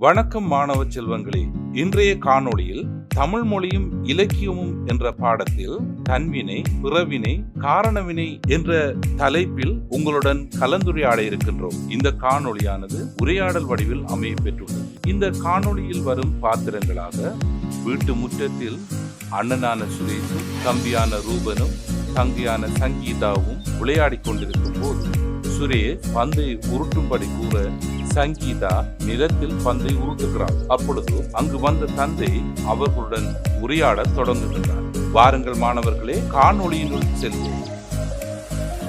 வணக்கம் மாணவ செல்வங்களே. இன்றைய காணொளியில் தமிழ் மொழியும் இலக்கியமும் என்ற பாடத்தில் தன்வினை பிறவினை காரணவினை என்ற தலைப்பில் உங்களுடன் கலந்துரையாட இருக்கின்றோம். இந்த காணொளியானது உரையாடல் வடிவில் அமைய பெற்றுள்ளது. இந்த காணொளியில் வரும் பாத்திரங்களாக வீட்டு முற்றத்தில் அண்ணனான சுரேஷும் தம்பியான ரூபனும் தங்கியான சங்கீதாவும் விளையாடிக் கொண்டிருக்கும் போது சுரேஷ் பந்தை உருட்டும்படி கூற சங்கீதா நிலத்தில் பந்தை உருட்டுகிறார் அப்பொழுது அங்கு வந்த தந்தை அவர்களுடன் உரையாடத் தொடங்குகின்றார். வாருங்கள் மாணவர்களே காணொளியினுள் செல்வோம்.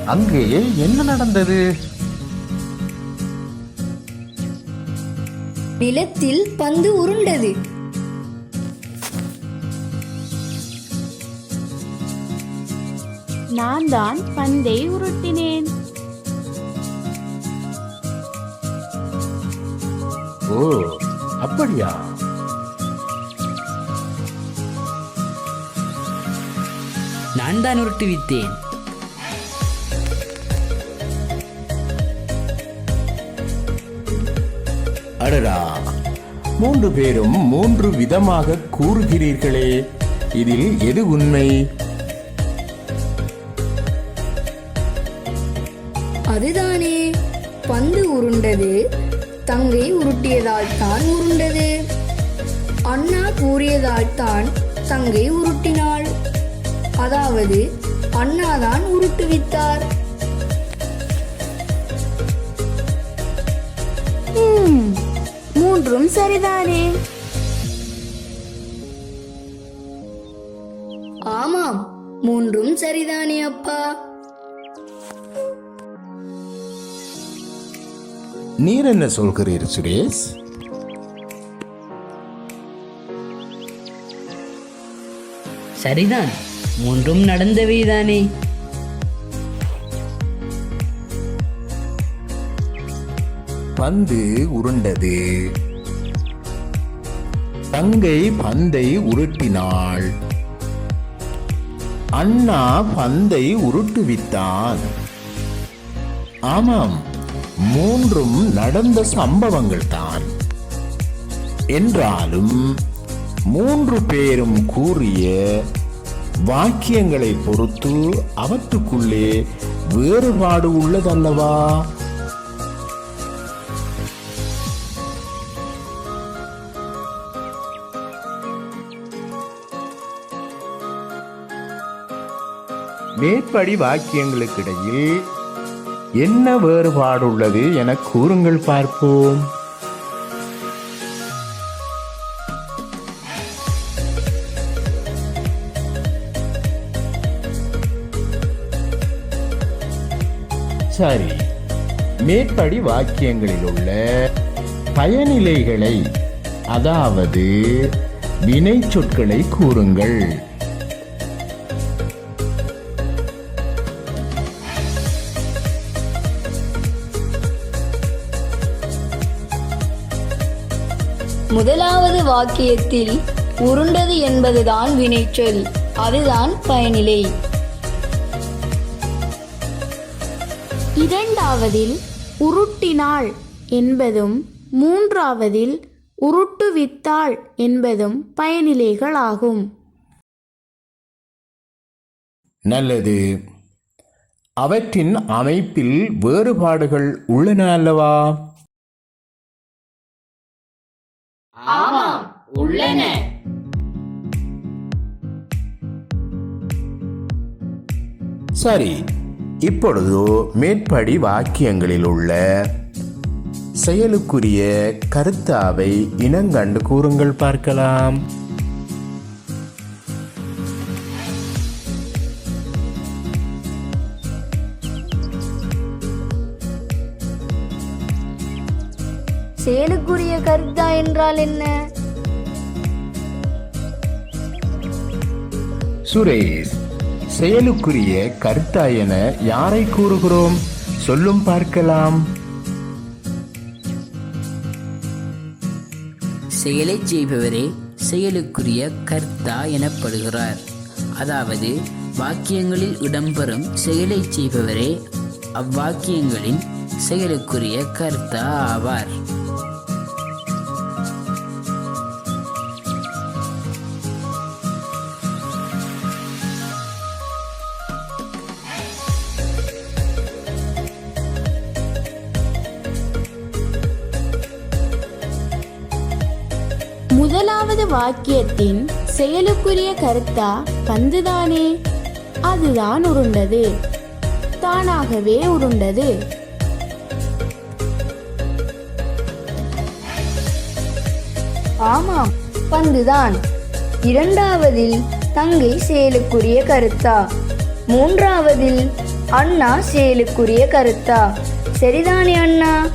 அங்கே என்ன நடந்தது? நிலத்தில் பந்து உருண்டது. நான் தான் பந்தை உருட்டினேன். ஓ அப்படியா? நான் தான் உருட்டு வித்தேன். அடடா மூன்று பேரும் மூன்று விதமாக கூறுகிறீர்களே. இதில் எது உண்மை? அதுதானே பந்து உருண்டது. தங்கை உருட்டியதால் தான் உருண்டது. அண்ணா கூறியதால் தான் தங்கை உருட்டினாள். அதாவது அண்ணாதான் உருட்டுவித்தார் மூன்றும் சரிதானே. ஆமாம் மூன்றும் சரிதானே அப்பா. நீர் என்ன சொல்கிறீர் சுரேஷ்? சரிதான். மூன்றும் நடந்தவைதானே. பந்து உருண்டது. தங்கை பந்தை உருட்டினாள். அண்ணா பந்தை உருட்டுவித்தான். ஆமாம் மூன்றும் நடந்த சம்பவங்கள் தான் என்றாலும் மூன்று பேரும் கூறிய வாக்கியங்களை பொறுத்து அவற்றுக்குள்ளே வேறுபாடு உள்ளதல்லவா? மேற்படி வாக்கியங்களுக்கிடையில் என்ன வேறுபாடுள்ளது என கூறுங்கள் பார்ப்போம். சரி மேற்படி வாக்கியங்களில் உள்ள பயனிலைகளை அதாவது வினை சொற்களை கூறுங்கள். முதலாவது வாக்கியத்தில் உருண்டது என்பதுதான் வினைச்சொல். அதுதான் பயனிலை. இரண்டாவதில் உருட்டினாள் என்பதும் மூன்றாவதில் உருட்டுவித்தாள் என்பதும் பயனிலைகளாகும். நல்லது. அவற்றின் அமைப்பில் வேறுபாடுகள் உள்ளன அல்லவா? உள்ளன. சரி இப்பொழுது மேற்படி வாக்கியங்களில் உள்ள செயலுக்குரிய கருத்தாவை இனங்கண்டு கூறுங்கள் பார்க்கலாம். செயலுக்குரிய கருத்தா என்றால் என்ன? சுரேஷ் செயலுக்குரிய கருத்தா என யாரை கூறுகிறோம்? சொல்லும் பார்க்கலாம். செயலை செய்பவரே செயலுக்குரிய கர்த்தா எனப்படுகிறார். அதாவது வாக்கியங்களில் இடம்பெறும் செயலை செய்பவரே அவ்வாக்கியங்களின் செயலுக்குரிய கர்த்தா ஆவார். முதலாவது வாக்கியத்தின் செயலுக்குரிய கருத்தா பந்துதானே? அதுதான் உருண்டது. தானாகவே உருண்டது. ஆமாம் பந்துதான். இரண்டாவதில் தங்கை செயலுக்குரிய கருத்தா. மூன்றாவதில் அண்ணா செயலுக்குரிய கருத்தா. சரிதானே அண்ணா?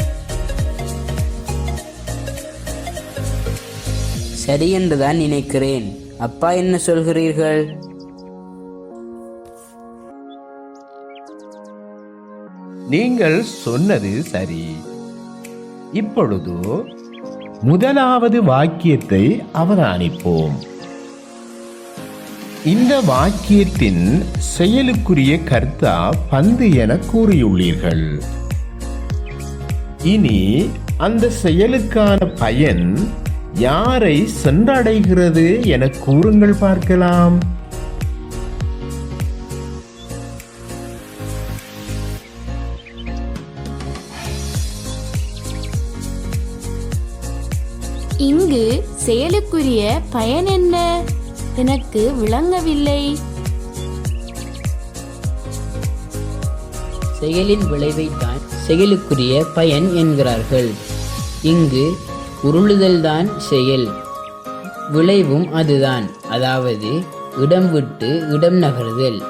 சரி என்றுதான் நினைக்கிறேன். அப்பா என்ன சொல்கிறீர்கள்? நீங்கள் சொன்னது சரி. இப்பொழுது முதலாவது வாக்கியத்தை அவதானிப்போம். இந்த வாக்கியத்தின் செயலுக்குரிய கர்த்தா பந்து என கூறியுள்ளீர்கள். இனி அந்த செயலுக்கான பயன் யாரை சென்றடைகிறது என கூறுங்கள் பார்க்கலாம். இங்கு செயலுக்குரிய பயன் என்ன? எனக்கு விளங்கவில்லை. செயலின் விளைவைத்தான் செயலுக்குரிய பயன் என்கிறார்கள். இங்கு உருளுதல்தான் செயல். விளைவும் அதுதான். அதாவது இடம் விட்டு இடம் நகருதல்.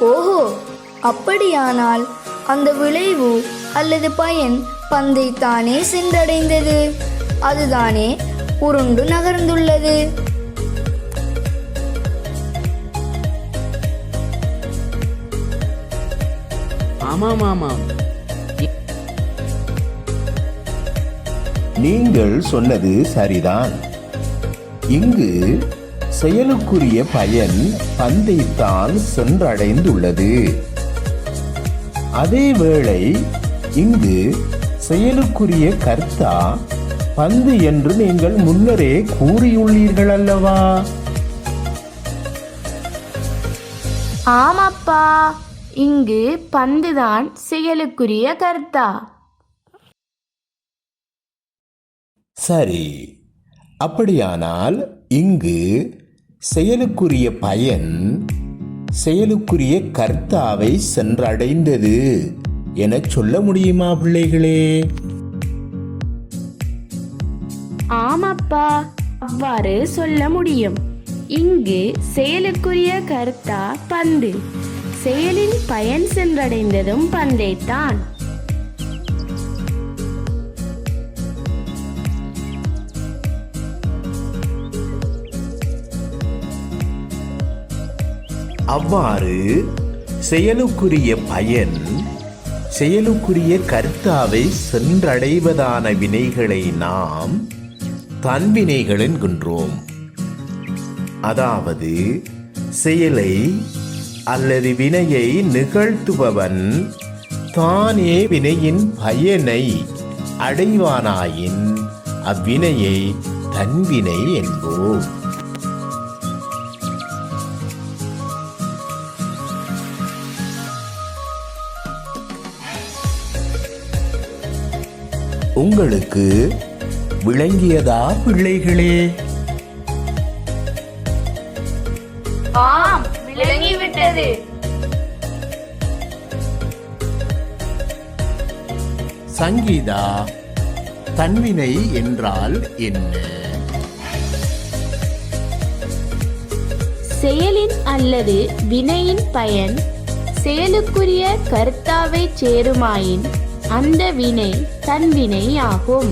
ஓஹோ அப்படியானால் அந்த விளைவு அல்லது பயன் பந்தை தானே சென்றடைந்தது. அதுதானே உருண்டு நகர்ந்துள்ளது. ஆமாம் ஆமாம். நீங்கள் சொன்னது சரிதான். இங்கு செயலுக்குரிய பயன் பந்தைத்தான் சென்றடைந்துள்ளது. அதேவேளை இங்கு செயலுக்குரிய கர்த்தா பந்து என்று நீங்கள் முன்னரே கூறியுள்ளீர்கள் அல்லவா ஆமாப்பா இங்கு பந்துதான் செயலுக்குரிய கர்த்தா. சரி. அப்படியானால் இங்கு செயலுக்குரிய பயன் செயலுக்குரிய கர்த்தாவை சென்றடைந்தது என சொல்ல முடியுமா பிள்ளைகளே? ஆமாப்பா அவ்வாறு சொல்ல முடியும். இங்கு செயலுக்குரிய கர்த்தா பந்து செயலின் பயன் சென்றடைந்ததும் பந்தைத்தான். அவ்வாறு செயலுக்குரிய பயன் செயலுக்குரிய கர்த்தாவை சென்றடைவதான வினைகளை நாம் தன்வினைகள் என்கின்றோம் அதாவது செயலை அல்லது வினையை நிகழ்த்துபவன் தானே வினையின் பயனை அடைவானாயின் அவ்வினையை தன்வினை என்போம். உங்களுக்கு விளங்கியதா பிள்ளைகளே? ஆம் விளங்கிவிட்டது. சங்கீதா தன்வினை என்றால் என்ன? செயலின் அல்லது வினையின் பயன் செயலுக்குரிய கர்த்தாவை சேருமாயின் அந்த வினை தன்வினை ஆகும்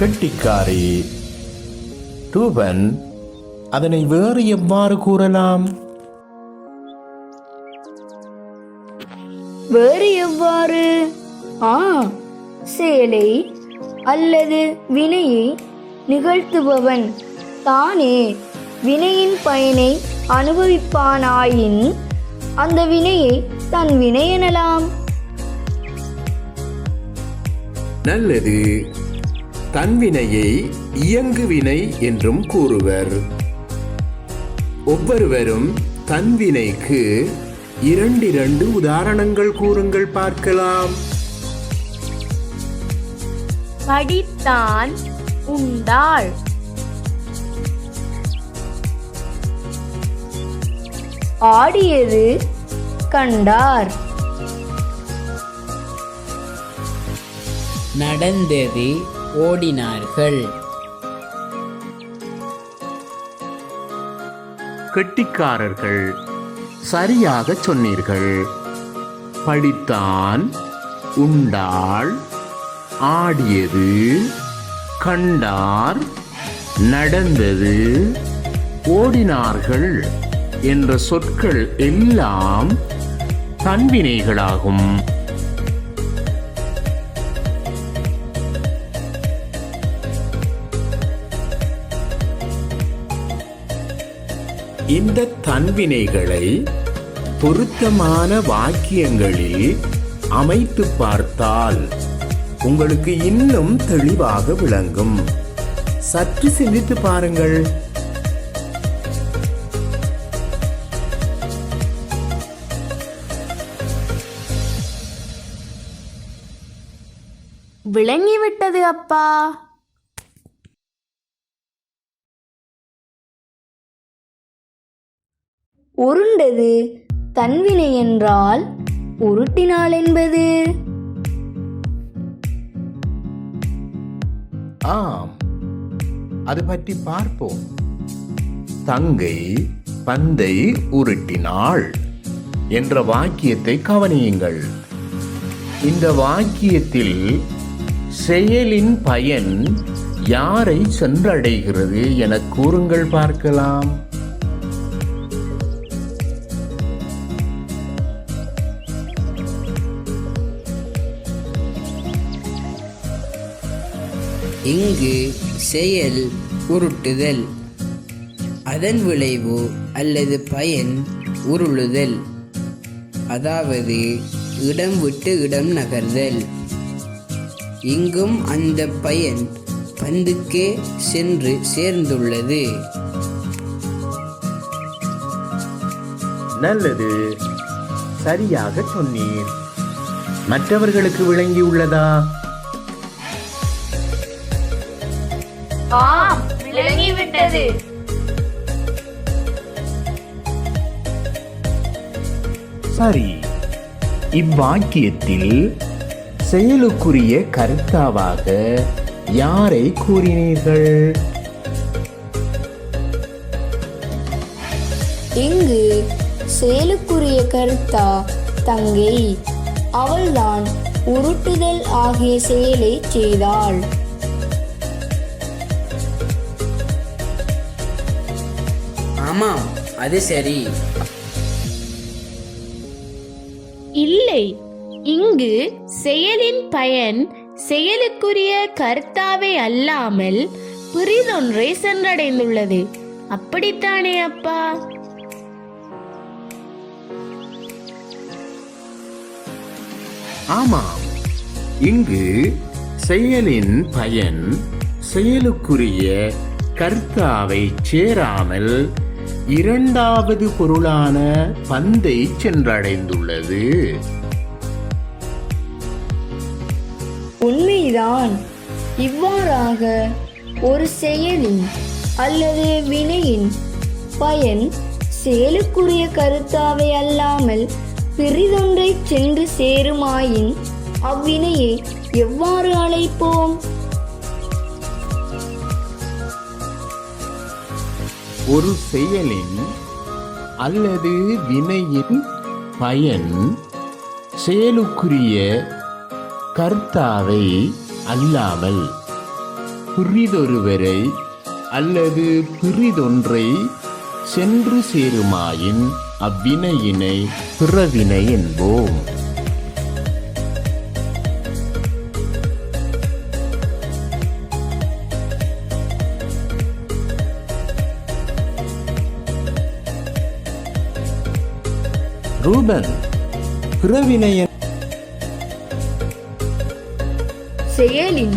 கெட்டிக்காரி ரூபன் அதனை வேறு எவ்வாறு கூறலாம்? வேறு எவ்வாறு? ஆ செயலை அல்லது வினையை நிகழ்த்துபவன் தானே. வினையின் பயனை அனுபவிப்பானாயின் அந்த வினையை தன் வினை எனலாம். நல்லது. தன்வினையை இயங்குவினை என்றும் கூறுவர். ஒவ்வொருவரும் தன்வினைக்கு இரண்டிரண்டு உதாரணங்கள் கூறுங்கள் பார்க்கலாம். படித்தான் உண்டாள். ஆடியது கண்டார். நடந்தது ஓடினார்கள். கெட்டிக்காரர்கள் சரியாக சொன்னீர்கள். படித்தான் உண்டாள் ஆடியது கண்டார் நடந்தது ஓடினார்கள். என்ற சொற்கள் எல்லாம் தன்வினைகளாகும். இந்த தன்வினைகளை பொருத்தமான வாக்கியங்களில் அமைத்து பார்த்தால் உங்களுக்கு இன்னும் தெளிவாக விளங்கும். சற்று சிந்தித்து பாருங்கள். விளங்கிவிட்டது அப்பா. உருண்டது தன்வினை என்றால் உருட்டினாள் என்பது ஆம் அது பற்றி பார்ப்போம். தங்கை பந்தை உருட்டினாள் என்ற வாக்கியத்தை கவனியுங்கள். இந்த வாக்கியத்தில் செயலின் பயன் யாரை சென்றடைகிறது என கூறுங்கள் பார்க்கலாம். இங்கு செயல் உருட்டுதல் அதன் விளைவு அல்லது பயன் உருளுதல் அதாவது இடம் விட்டு இடம் நகர்தல். இங்கும் அந்த பயன் பந்துக்கே சென்று சேர்ந்துள்ளது. நல்லது. சரியாக சொன்னீர். மற்றவர்களுக்கு விளங்கியுள்ளதா? ஆம் விளங்கிவிட்டது. சரி இவ்வாக்கியத்தில் செயலுக்குரிய கருத்தாவாக யாரை கூறினீர்கள்? இங்கு செயலுக்குரிய கருத்தா தங்கை. அவள்தான் உருட்டுதல் ஆகிய செயலை செய்தாள். ஆமாம் அது சரி. இல்லை இங்கு செயலின் பயன் செயலுக்குரிய கர்த்தாவை அல்லாமல் பிறிதொன்றை சென்றடைந்துள்ளது. அப்படித்தானே அப்பா? ஆமாம். இங்கு செயலின் பயன் செயலுக்குரிய கர்த்தாவை சேராமல் இரண்டாவது பொருளான பந்தை சென்றடைந்துள்ளது. உண்மைதான். இவ்வாறாக ஒரு செயலின் அல்லது வினையின் பயன் செயலுக்குரிய கருத்தாவை அல்லாமல் பிரிதொன்றை சென்று சேருமாயின் அவ்வினையை எவ்வாறு அழைப்போம்? ஒரு செயலின் அல்லது வினையின் பயன் செயலுக்குரிய கர்த்தாவை அல்லாமல் பிறிதொருவரை அல்லது பிறிதொன்றை சென்று சேருமாயின் அவ்வினையினை பிறவினை என்போம். ரூபன் பிறவினை செயலின்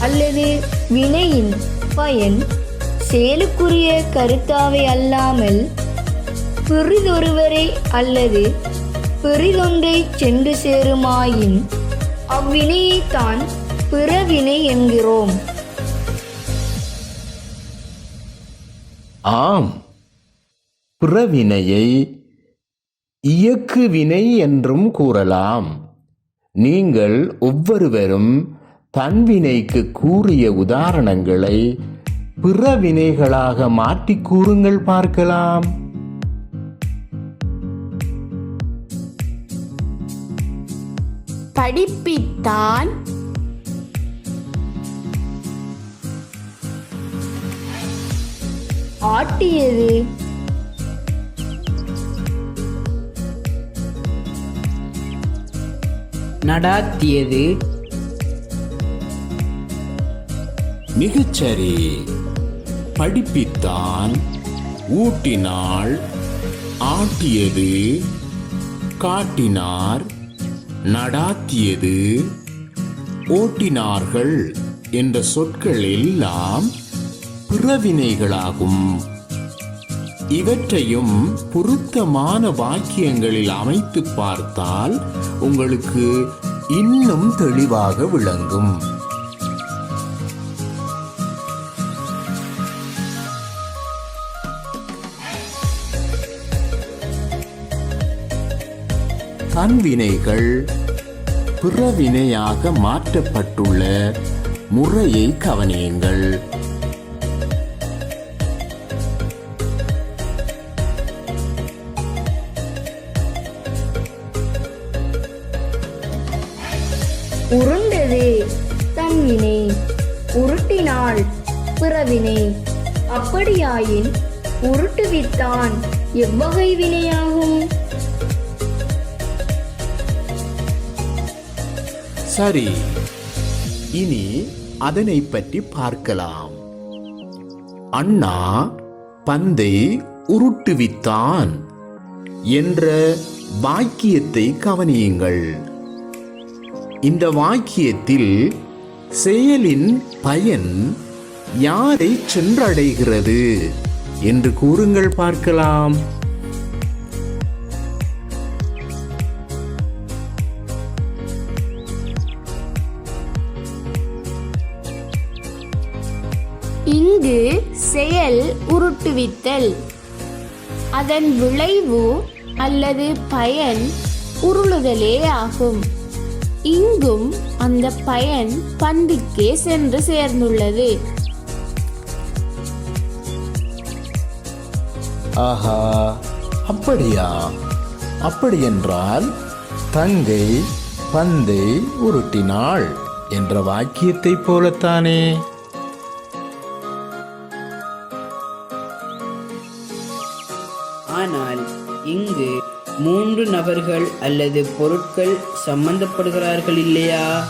அல்லது வினையின் பயன் செயலுக்குரிய கருத்தாவை அல்லாமல் பிறிதொருவரை அல்லது பெரிதொன்றை சென்று சேருமாயின் அவ்வினையைத்தான் பிறவினை என்கிறோம். ஆம். பிறவினையை இயக்கு வினை என்றும் கூறலாம். நீங்கள் ஒவ்வொருவரும் தன்வினைக்கு கூறிய உதாரணங்களை பிறவினைகளாக மாற்றிக் கூறுங்கள் பார்க்கலாம். படிப்பித்தான். ஆட்டியது. நடாத்தியது. மிகச்சரி. படிப்பித்தான் ஊட்டினாள் ஆட்டியது காட்டினார் நடாத்தியது ஓட்டினார்கள் என்ற சொற்கள் எல்லாம் பிறவினைகளாகும். இவற்றையும் பொருத்தமான வாக்கியங்களில் அமைத்து பார்த்தால் உங்களுக்கு இன்னும் தெளிவாக விளங்கும். கண்வினைகள் பிறவினையாக மாற்றப்பட்டுள்ள முறையை கவனியுங்கள். உருண்டது தன்வினை உருட்டினாள் பிறவினை. அப்படியாயின் உருட்டுவித்தான் எவ்வகை வினையாகும்? சரி. இனி அதனை பற்றி பார்க்கலாம். அண்ணா பந்தை உருட்டுவித்தான் என்ற வாக்கியத்தை கவனியுங்கள். இந்த வாக்கியத்தில் செயலின் பயன் யாரை சென்றடைகிறது என்று கூறுங்கள் பார்க்கலாம். செயல் உருட்டுவித்தல். அதன் விளைவு அல்லது பயன் உருளுதலே ஆகும். இங்கும் அந்த பயன் பந்துக்கே சென்று சேர்ந்துள்ளது. ஆஹா அப்படியா? அப்படியென்றால் தங்கை பந்தை உருட்டினாள் என்ற வாக்கியத்தைப் போலத்தானே? நபர்கள் அல்லது பொருட்கள் சம்பந்தப்படுகிறார்கள் இல்லையா?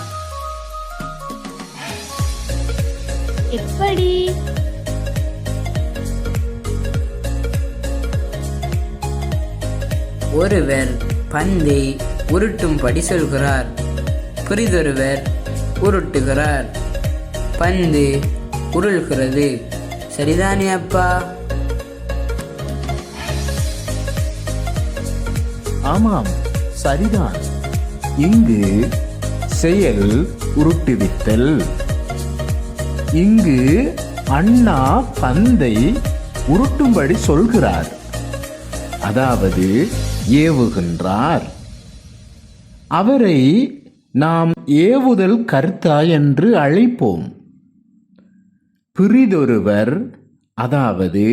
எப்படி? ஒருவர் பந்தை உருட்டும்படி சொல்கிறார் புரிதொருவர் உருட்டுகிறார். பந்து உருள்கிறது. சரிதானே அப்பா? ஆமாம் சரிதான். இங்கு செயல் உருட்டுவித்தல் இங்கு அண்ணா பந்தை உருட்டும்படி சொல்கிறார். அதாவது ஏவுகின்றார். அவரை நாம் ஏவுதல் கர்த்தா என்று அழைப்போம். பிறிதொருவர் அதாவது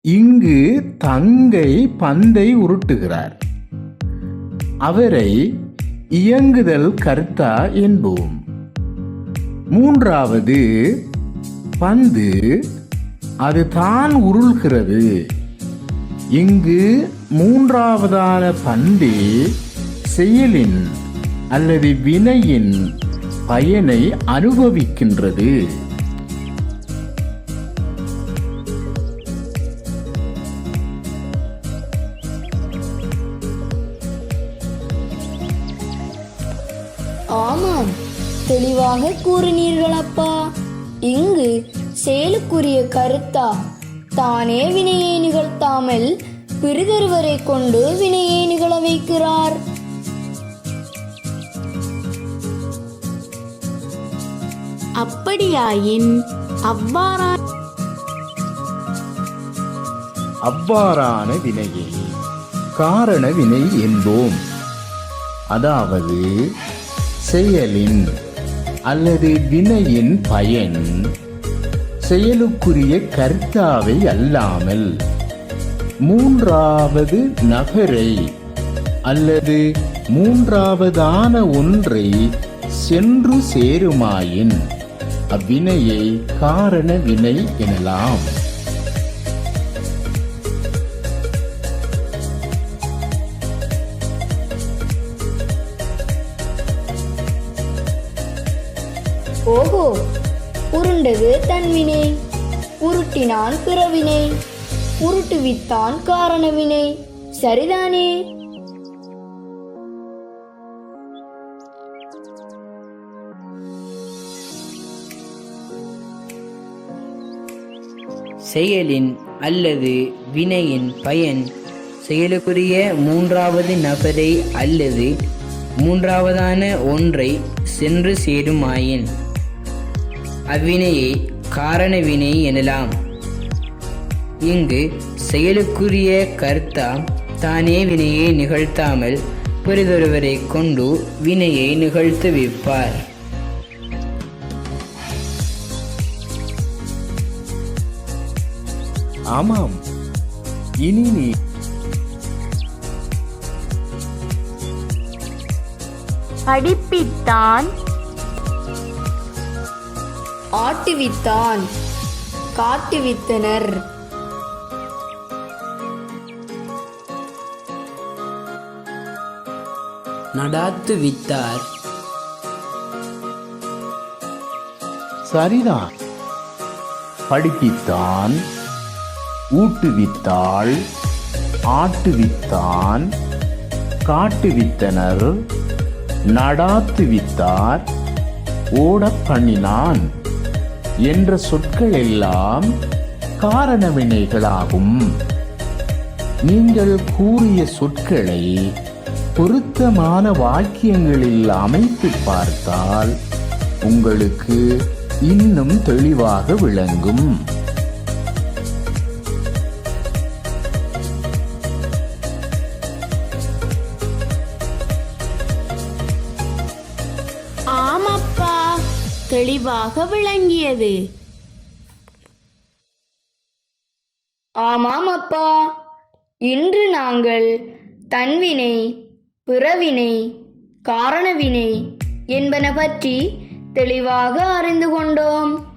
இங்கு தங்கை பந்தை உருட்டுகிறார். அவரை இயங்குதல் கர்த்தா என்போம். மூன்றாவது பந்து அது தான் உருள்கிறது. இங்கு மூன்றாவதான பந்து செயலின் அல்லது வினையின் பயனை அனுபவிக்கின்றது. தெளிவாக கூறினீர்கள் அப்பா இங்கு செயலுக்குரிய கருத்தா. தானே வினையை நிகழ்த்தாமல் பிறிதொருவரை கொண்டு வினையை நிகழ வைக்கிறார். அப்படியாயின் அவ்வாறா அவ்வாறான வினையை காரண வினை என்போம். அதாவது செயலின் அல்லது வினையின் பயன். செயலுக்குரிய கர்த்தாவை அல்லாமல். மூன்றாவது நபரை அல்லது மூன்றாவதான ஒன்றை சென்று சேருமாயின். அவ்வினையை காரண வினை எனலாம். ஓகோ உருண்டது தன்வினை. உருட்டினான் பிறவினை. உருட்டுவித்தான் காரணவினை. சரிதானே? செயலின் அல்லது வினையின் பயன் செயலுக்குரிய மூன்றாவது நபரை அல்லது மூன்றாவதான ஒன்றை சென்று சேருமாயின். அவ்வினையை காரண வினை எனலாம். இங்கு செயலுக்குரிய கர்த்தா தானே வினையை நிகழ்த்தாமல் பிறிதொருவரை கொண்டு வினையை நிகழ்த்துவிப்பார் ஆமாம். இனி நீ படிப்பித்தான் ஆட்டுவித்தான். காட்டுவித்தனர். நடாத்து வித்தார் சரிதான். படிப்பித்தான். ஊட்டுவித்தாள். ஆட்டுவித்தான். காட்டுவித்தனர். நடாத்துவித்தார். ஓடப் பண்ணினான். என்ற சொற்கள் எல்லாம் காரண வினைகளாகும் நீங்கள் கூறிய சொற்களை பொருத்தமான வாக்கியங்களில் அமைத்து பார்த்தால் உங்களுக்கு இன்னும் தெளிவாக விளங்கும். தெளிவாக விளங்கியது. ஆமாம் அப்பா. இன்று நாங்கள் தன்வினை பிறவினை காரணவினை என்பன பற்றி தெளிவாக அறிந்து கொண்டோம்.